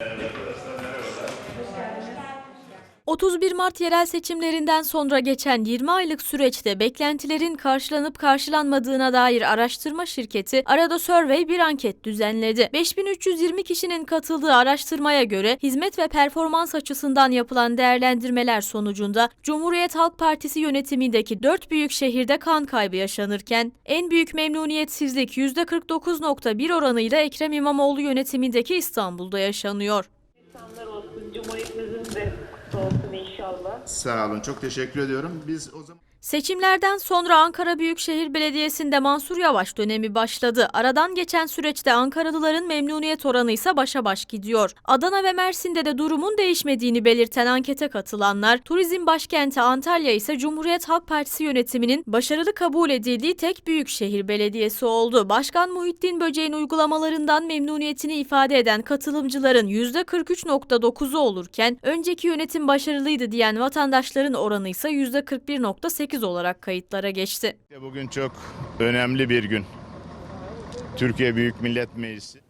Uh, 31 Mart yerel seçimlerinden sonra geçen 20 aylık süreçte beklentilerin karşılanıp karşılanmadığına dair araştırma şirketi Arada Survey bir anket düzenledi. 5320 kişinin katıldığı araştırmaya göre hizmet ve performans açısından yapılan değerlendirmeler sonucunda Cumhuriyet Halk Partisi yönetimindeki 4 büyük şehirde kan kaybı yaşanırken en büyük memnuniyetsizlik %49.1 oranıyla Ekrem İmamoğlu yönetimindeki İstanbul'da yaşanıyor. Cumhuriyetimizin de olsun inşallah. Sağ olun. Çok teşekkür ediyorum. Biz o zaman Seçimlerden sonra Ankara Büyükşehir Belediyesi'nde Mansur Yavaş dönemi başladı. Aradan geçen süreçte Ankaralıların memnuniyet oranı ise başa baş gidiyor. Adana ve Mersin'de de durumun değişmediğini belirten ankete katılanlar, turizm başkenti Antalya ise Cumhuriyet Halk Partisi yönetiminin başarılı kabul edildiği tek büyükşehir belediyesi oldu. Başkan Muhittin Böceğin uygulamalarından memnuniyetini ifade eden katılımcıların %43.9'u olurken, önceki yönetim başarılıydı diyen vatandaşların oranı ise %41.8 olarak kayıtlara geçti. bugün çok önemli bir gün. Türkiye Büyük Millet Meclisi